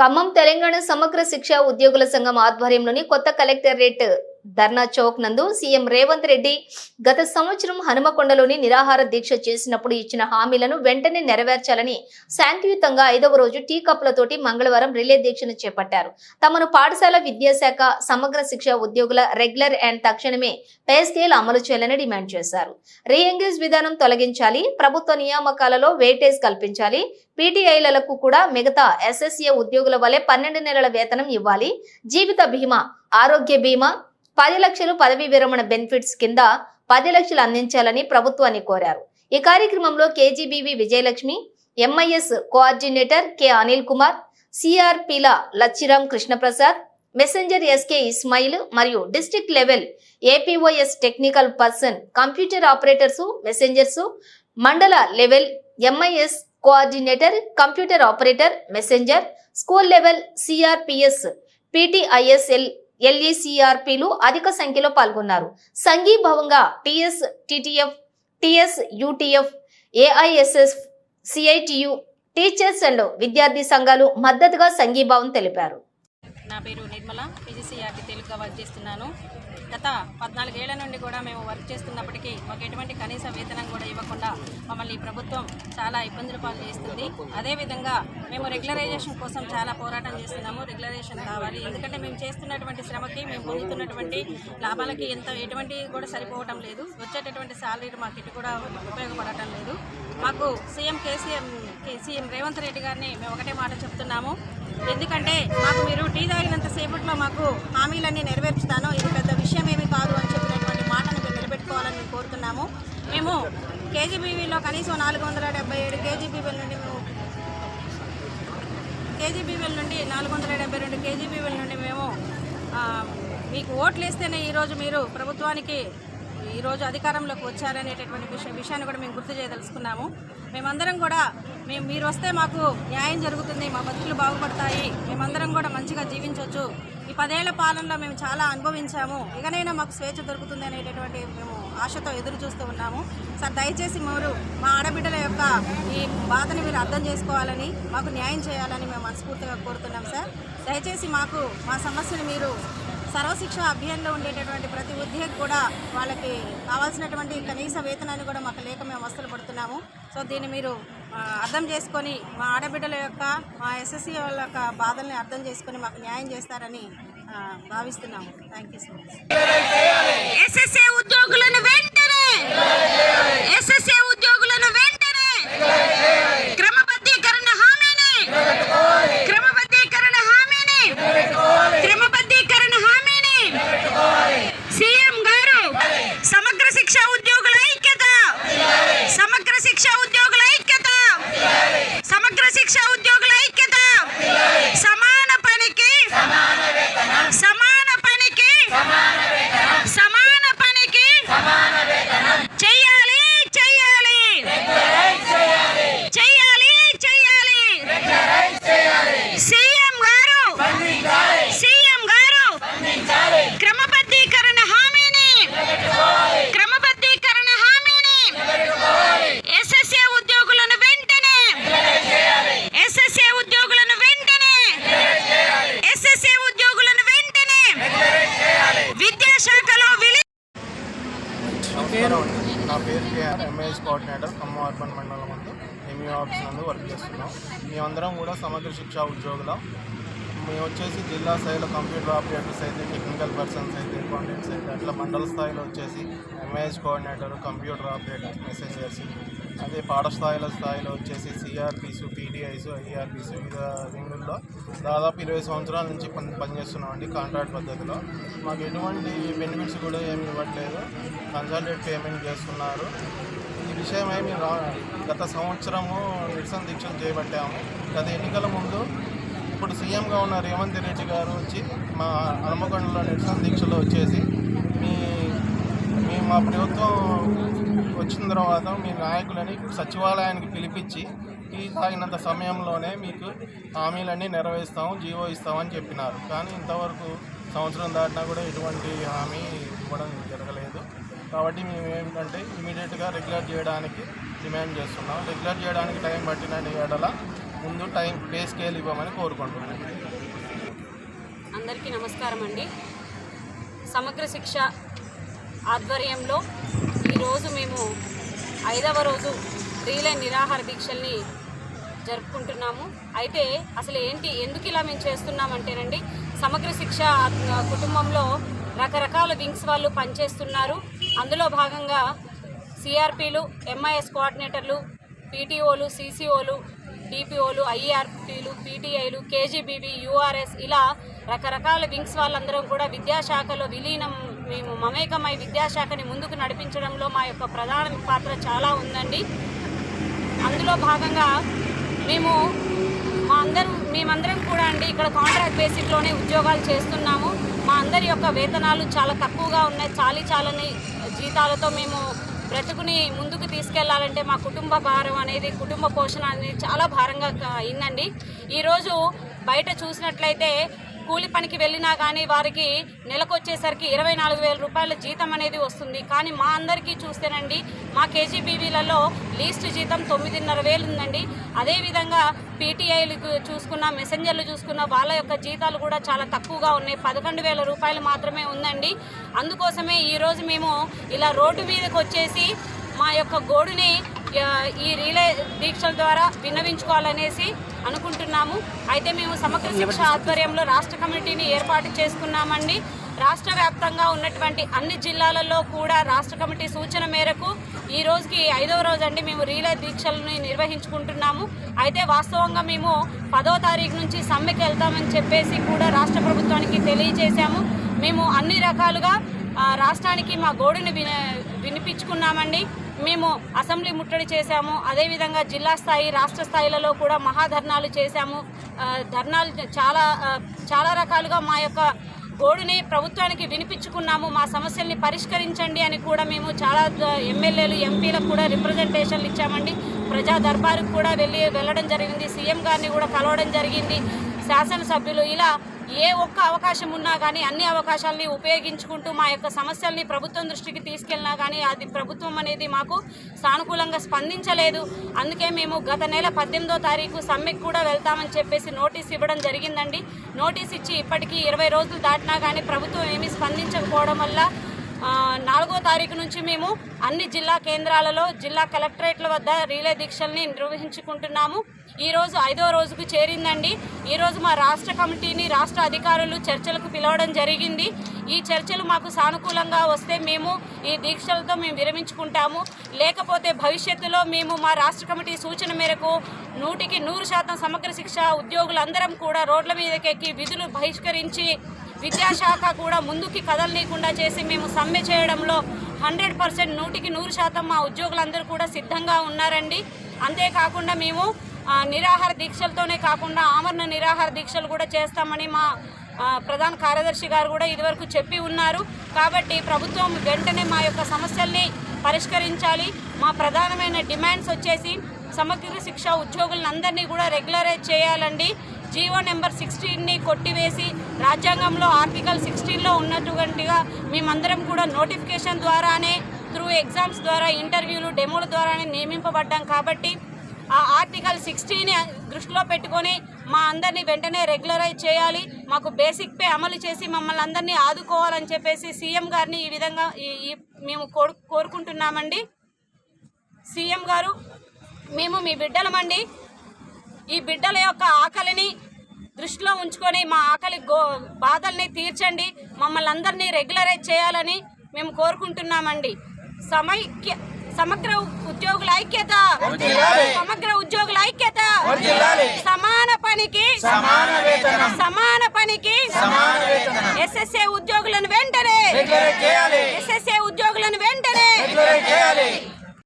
ఖమ్మం తెలంగాణ సమగ్ర శిక్ష ఉద్యోగుల సంఘం ఆధ్వర్యంలోని కొత్త కలెక్టరేట్ ధర్నా చౌక్ నందు సీఎం రేవంత్ రెడ్డి గత సంవత్సరం హనుమకొండలోని నిరాహార దీక్ష చేసినప్పుడు ఇచ్చిన హామీలను వెంటనే నెరవేర్చాలని శాంతియుతంగా ఐదవ రోజు టీ కప్పులతోటి మంగళవారం రిలే దీక్షను చేపట్టారు. తమను పాఠశాల విద్యాశాఖ సమగ్ర శిక్ష ఉద్యోగుల రెగ్యులర్ అండ్ తక్షణమే పే స్కేల్ అమలు చేయాలని డిమాండ్ చేశారు. రీఎంగేజ్ విధానం తొలగించాలి ప్రభుత్వ నియామకాలలో వెయిటేజ్ కల్పించాలి పీటీఐలకు కూడా మిగతా ఎస్ఎస్ఏ ఉద్యోగుల వలె పన్నెండు నెలల వేతనం ఇవ్వాలి జీవిత బీమా ఆరోగ్య బీమా పది లక్షలు పదవీ విరమణ బెనిఫిట్స్ కింద పది లక్షలు అందించాలని ప్రభుత్వాన్ని కోరారు. ఈ కార్యక్రమంలో KGBV Vijayalakshmi MIS coordinator K Anil Kumar సిఆర్పిల Lachiram Krishnaprasad messenger SK Ismail మరియు district level APOs technical person computer operators messengers mandal level MIS coordinator computer operator messenger school level CRPs పిటిఐఎస్ఎల్ ఎల్ఈసిఆర్పిలు అధిక సంఖ్యలో పాల్గొన్నారు. సంఘీభావంగా TS TTF TS UTF AISS CITU teachers and విద్యార్థి సంఘాలు మద్దతుగా సంఘీభావం తెలిపారు. నా పేరు నిర్మల పీజీసీఆర్టీ తెలుగుగా వర్క్ చేస్తున్నాను గత పద్నాలుగేళ్ళ నుండి కూడా మేము వర్క్ చేస్తున్నప్పటికీ మాకు ఎటువంటి కనీస వేతనం కూడా ఇవ్వకుండా మమ్మల్ని ఈ ప్రభుత్వం చాలా ఇబ్బందులు పాలు చేస్తుంది. అదేవిధంగా మేము రెగ్యులరైజేషన్ కోసం చాలా పోరాటం చేస్తున్నాము. రెగ్యులరైజేషన్ కావాలి. ఎందుకంటే మేము చేస్తున్నటువంటి శ్రమకి మేము పొందుతున్నటువంటి లాభాలకి ఎంత ఎటువంటి కూడా సరిపోవటం లేదు. వచ్చేటటువంటి శాలరీ మాకు ఇటు కూడా ఉపయోగపడటం లేదు. మాకు CM KCM CM Revanth Reddy గారిని మేము ఒకటే మాట చెప్తున్నాము. ఎందుకంటే మాకు మీరు టీ తాగినంత సేపట్లో మాకు హామీలన్నీ నెరవేర్చుతాను. ఇది పెద్ద విషయం ఏమీ కాదు అని చెప్పినటువంటి మాటను మీరు నిలబెట్టుకోవాలని మేము కోరుతున్నాము. మేము కేజీబీవీలో కనీసం నాలుగు వందల డెబ్బై ఏడు కేజీబీవీల నుండి మేము కేజీబీవీల నుండి నాలుగు వందల డెబ్బై రెండు కేజీబీవీల నుండి మేము మీకు ఓట్లు వేస్తేనే ఈరోజు మీరు ప్రభుత్వానికి ఈరోజు అధికారంలోకి వచ్చారనేటటువంటి విషయం విషయాన్ని కూడా మేము గుర్తు చేయదలుచుకున్నాము. మేమందరం కూడా మేము మీరు వస్తే మాకు న్యాయం జరుగుతుంది మా బతుకులు బాగుపడతాయి. మేమందరం కూడా మంచిగా జీవించవచ్చు ఈ పదేళ్ళ పాలనలో మేము చాలా అనుభవించాము. ఇకనైనా మాకు స్వేచ్ఛ దొరుకుతుంది అనేటటువంటి మేము ఆశతో ఎదురు చూస్తూ ఉన్నాము. సార్ దయచేసి మీరు మా ఆడబిడ్డల యొక్క ఈ బాధని మీరు అర్థం చేసుకోవాలని మాకు న్యాయం చేయాలని మేము మనస్ఫూర్తిగా కోరుతున్నాం సార్. దయచేసి మాకు మా సమస్యను మీరు సర్వశిక్ష అభియాన్లో ఉండేటటువంటి ప్రతి ఉద్యోగి కూడా వాళ్ళకి కావాల్సినటువంటి కనీస వేతనాన్ని కూడా మాకు లేక మేము అవస్థలు పడుతున్నాము. సో దీన్ని మీరు అర్థం చేసుకొని మా ఆడబిడ్డల యొక్క మా ఎస్ఎస్సీ వాళ్ళ యొక్క బాధల్ని అర్థం చేసుకొని మాకు న్యాయం చేస్తారని భావిస్తున్నాము. Thank you so much SSA ఉద్యోగులను వెంటనే ఎస్ఎస్ఏ ఉద్యోగులను వెంటనే క్రమబద్ధీకరణ హామీని క్రమబద్ధీకరణ హామీని క్రమబద్ధీకరణ హామీని సీఎం గారు సమగ్ర శిక్ష ఉద్యోగుల ఐక్యత సమగ్ర శిక్ష ఉద్యోగుల ఐక్యత సమగ్ర శిక్ష ఉద్యోగుల ఐక్యత సమాన పనికి సమాన పనికి సమాన పనికి చెయ్యాలి చెయ్యాలి చెయ్యాలి చెయ్యాలి సీఎం గారు సీఎం గారు క్రమబద్ధీకరణ హామీని క్రమబద్ధీకరణ హామీని ఎస్ఎస్ఏ ఉద్యోగులను వెంటనే ఎస్ఎస్ఏ ఉద్యోగులను వెంటనే ఎస్ఎస్ఏ ఉద్యోగులను వెంటనే విద్యాశాఖలో విలీ నమస్కారం అండి నా పేరు కేఆర్ కోఆర్డినేటర్ ఖమ్మం అర్బన్ మండలం నందు ఎంఈ ఆఫీస్ నందు వర్క్ చేస్తున్నాం. మేమందరం కూడా సమగ్ర శిక్షా ఉద్యోగుల. మేము వచ్చేసి జిల్లా స్థాయిలో కంప్యూటర్ ఆపరేటర్స్ అయితే టెక్నికల్ పర్సన్స్ అయితే అకౌంటెంట్స్ అయితే అట్లా మండల స్థాయిలో వచ్చేసి MAS coordinator computer operators messengers అదే పాఠశాల స్థాయిలో వచ్చేసి సిఆర్పీస్ పీడిఐస్ ఐఆర్పీస్ వివిధ రింగుల్లో దాదాపు ఇరవై సంవత్సరాల నుంచి పని పనిచేస్తున్నామండి కాంట్రాక్ట్ పద్ధతిలో. మాకు ఎటువంటి బెనిఫిట్స్ కూడా ఏమి ఇవ్వట్లేదు. కన్సల్టేట్ పేమెంట్ చేస్తున్నారు. విషయమై మేము రా- గత సంవత్సరము నిరసన దీక్షలు చేపట్టాము. గత ఎన్నికల ముందు ఇప్పుడు సీఎంగా ఉన్న రేవంత్ రెడ్డి గారు వచ్చి మా హనుమకొండలో నిరసన దీక్షలో వచ్చేసి మీ మీ మా ప్రభుత్వం వచ్చిన తర్వాత మీ నాయకులని సచివాలయానికి పిలిపించి టీ తాగినంత సమయంలోనే మీకు హామీలన్నీ నెరవేరుస్తాము జీవో ఇస్తామని చెప్పినారు. కానీ ఇంతవరకు సంవత్సరం దాటినా కూడా ఎటువంటి హామీ ఇవ్వడం జరగలేదు. కాబట్టి మేము ఏమిటంటే ఇమీడియట్గా రెగ్యులర్ చేయడానికి డిమాండ్ చేస్తున్నాం. రెగ్యులర్ చేయడానికి టైం పట్టిన ఏడల ముందు టైం పే స్కేల్ ఇవ్వమని కోరుకుంటున్నాను అందరికీ నమస్కారం అండి. సమగ్ర శిక్ష ఆధ్వర్యంలో ఈరోజు మేము ఐదవ రోజు రీలే నిరాహార దీక్షల్ని జరుపుకుంటున్నాము. అయితే అసలు ఏంటి ఎందుకు ఇలా మేము చేస్తున్నామంటేనండి సమగ్ర శిక్ష కుటుంబంలో రకరకాల వింగ్స్ వాళ్ళు పనిచేస్తున్నారు. అందులో భాగంగా సిఆర్పీలు ఎంఐఎస్ కోఆర్డినేటర్లు పీటీఓలు సీసీఓలు డిపిఓలు ఐఆర్పీలు పీటీఐలు కేజీబీబీ యూఆర్ఎస్ ఇలా రకరకాల వింగ్స్ వాళ్ళందరం కూడా విద్యాశాఖలో విలీనం మేము మమేకమై విద్యాశాఖని ముందుకు నడిపించడంలో మా యొక్క ప్రధాన పాత్ర చాలా ఉందండి. అందులో భాగంగా మేము మా అందరం మేమందరం కూడా అండి ఇక్కడ కాంట్రాక్ట్ బేసిక్లోనే ఉద్యోగాలు చేస్తున్నాము. మా అందరి యొక్క వేతనాలు చాలా తక్కువగా ఉన్నాయి. చాలీ చాలని జీతాలతో మేము బ్రతుకుని ముందుకు తీసుకెళ్ళాలంటే మా కుటుంబ భారం అనేది కుటుంబ పోషణ అనేది చాలా భారంగా అయిందండి ఈరోజు బయట చూసినట్లయితే కూలి పనికి వెళ్ళినా కానీ వారికి నెలకు వచ్చేసరికి ఇరవై నాలుగు వేల రూపాయల జీతం అనేది వస్తుంది. కానీ మా అందరికీ చూస్తేనండి మా కేజీబీవీలలో లీస్ట్ జీతం తొమ్మిదిన్నర వేలు ఉందండి. అదేవిధంగా పీటీఐలు చూసుకున్న మెసెంజర్లు చూసుకున్న వాళ్ళ యొక్క జీతాలు కూడా చాలా తక్కువగా ఉన్నాయి. పదకొండు వేల రూపాయలు మాత్రమే ఉందండి. అందుకోసమే ఈరోజు మేము ఇలా రోడ్డు మీదకి వచ్చేసి మా యొక్క గోడుని ఈ రీలే దీక్షల ద్వారా విన్నవించుకోవాలనేసి అనుకుంటున్నాము. అయితే మేము సమగ్ర శిక్ష ఆధ్వర్యంలో రాష్ట్ర కమిటీని ఏర్పాటు చేసుకున్నామండి. రాష్ట్ర వ్యాప్తంగా ఉన్నటువంటి అన్ని జిల్లాలలో కూడా రాష్ట్ర కమిటీ సూచన మేరకు ఈ రోజుకి ఐదవ రోజు అండి మేము రీలే దీక్షలను నిర్వహించుకుంటున్నాము. అయితే వాస్తవంగా మేము పదో తారీఖు నుంచి సమ్మెకి వెళ్తామని చెప్పేసి కూడా రాష్ట్ర ప్రభుత్వానికి తెలియజేశాము. మేము అన్ని రకాలుగా రాష్ట్రానికి మా గోడుని విన వినిపించుకున్నామండి. మేము అసెంబ్లీ ముట్టడి చేశాము. అదేవిధంగా జిల్లా స్థాయి రాష్ట్ర స్థాయిలలో కూడా మహాధర్నాలు చేశాము. ధర్నాలు చాలా చాలా రకాలుగా మా యొక్క గోడుని ప్రభుత్వానికి వినిపించుకున్నాము. మా సమస్యల్ని పరిష్కరించండి అని కూడా మేము చాలా ఎమ్మెల్యేలు ఎంపీలకు కూడా రిప్రజెంటేషన్లు ఇచ్చామండి. ప్రజా దర్బారుకు కూడా వెళ్ళి వెళ్ళడం జరిగింది. సీఎం గారిని కూడా కలవడం జరిగింది. శాసనసభ్యులు ఇలా ఏ ఒక్క అవకాశం ఉన్నా కానీ అన్ని అవకాశాలని ఉపయోగించుకుంటూ మా యొక్క సమస్యల్ని ప్రభుత్వం దృష్టికి తీసుకెళ్ళినా కానీ అది ప్రభుత్వం అనేది మాకు సానుకూలంగా స్పందించలేదు. అందుకే మేము గత నెల పద్దెనిమిదో తారీఖు సమ్మెకు కూడా వెళ్తామని చెప్పేసి నోటీస్ ఇవ్వడం జరిగిందండి. నోటీస్ ఇచ్చి ఇప్పటికీ ఇరవై రోజులు దాటినా కానీ ప్రభుత్వం ఏమీ స్పందించకపోవడం వల్ల నాలుగో తారీఖు నుంచి మేము అన్ని జిల్లా కేంద్రాలలో జిల్లా కలెక్టరేట్ల వద్ద రీలే దీక్షల్ని నిర్వహించుకుంటున్నాము. ఈ రోజు ఐదో రోజుకు చేరిందండి. ఈరోజు మా రాష్ట్ర కమిటీని రాష్ట్ర అధికారులు చర్చలకు పిలవడం జరిగింది. ఈ చర్చలు మాకు సానుకూలంగా వస్తే మేము ఈ దీక్షలతో మేము విరమించుకుంటాము. లేకపోతే భవిష్యత్తులో మేము మా రాష్ట్ర కమిటీ సూచన మేరకు నూటికి నూరు శాతం సమగ్ర శిక్ష ఉద్యోగులందరం కూడా రోడ్ల మీదకెక్కి విధులు బహిష్కరించి విద్యాశాఖ కూడా ముందుకి కదలనీయకుండా చేసి మేము సమ్మె చేయడంలో హండ్రెడ్ పర్సెంట్ నూటికి నూరు శాతం మా ఉద్యోగులందరూ కూడా సిద్ధంగా ఉన్నారండి. అంతేకాకుండా మేము నిరాహార దీక్షలతోనే కాకుండా ఆమరణ నిరాహార దీక్షలు కూడా చేస్తామని మా ప్రధాన కార్యదర్శి గారు కూడా ఇదివరకు చెప్పి ఉన్నారు. కాబట్టి ప్రభుత్వం వెంటనే మా యొక్క సమస్యల్ని పరిష్కరించాలి. మా ప్రధానమైన డిమాండ్స్ వచ్చేసి సమగ్ర శిక్ష ఉద్యోగులందరినీ కూడా రెగ్యులరైజ్ చేయాలండి. జీవో నెంబర్ సిక్స్టీన్ని కొట్టివేసి రాజ్యాంగంలో ఆర్టికల్ సిక్స్టీన్లో ఉన్నటువంటిగా మేమందరం కూడా నోటిఫికేషన్ ద్వారానే త్రూ ఎగ్జామ్స్ ద్వారా ఇంటర్వ్యూలు డెమోల ద్వారానే నియమింపబడ్డాం కాబట్టి ఆ ఆర్టికల్ సిక్స్టీని దృష్టిలో పెట్టుకొని మా అందరినీ వెంటనే రెగ్యులరైజ్ చేయాలి. మాకు బేసిక్ పే అమలు చేసి మమ్మల్ని అందరినీ ఆదుకోవాలని చెప్పేసి సీఎం గారిని ఈ విధంగా ఈ- మేము కోరుకుంటున్నామండి. సీఎం గారు మేము మీ బిడ్డలమండి. ఈ బిడ్డల యొక్క ఆకలిని దృష్టిలో ఉంచుకొని మా ఆకలి గో బాధల్ని తీర్చండి. మమ్మల్ని అందరినీ రెగ్యులరైజ్ చేయాలని మేము కోరుకుంటున్నామండి. సమైక్య సమగ్ర ఉద్యోగుల ఐక్యత. సమగ్ర ఉద్యోగుల ఐక్యత. సమాన పనికి. సమాన పనికి. ఎస్ఎస్ఏ ఉద్యోగులను వెంటనే. ఎస్ఎస్ఏ ఉద్యోగులను వెంటనే.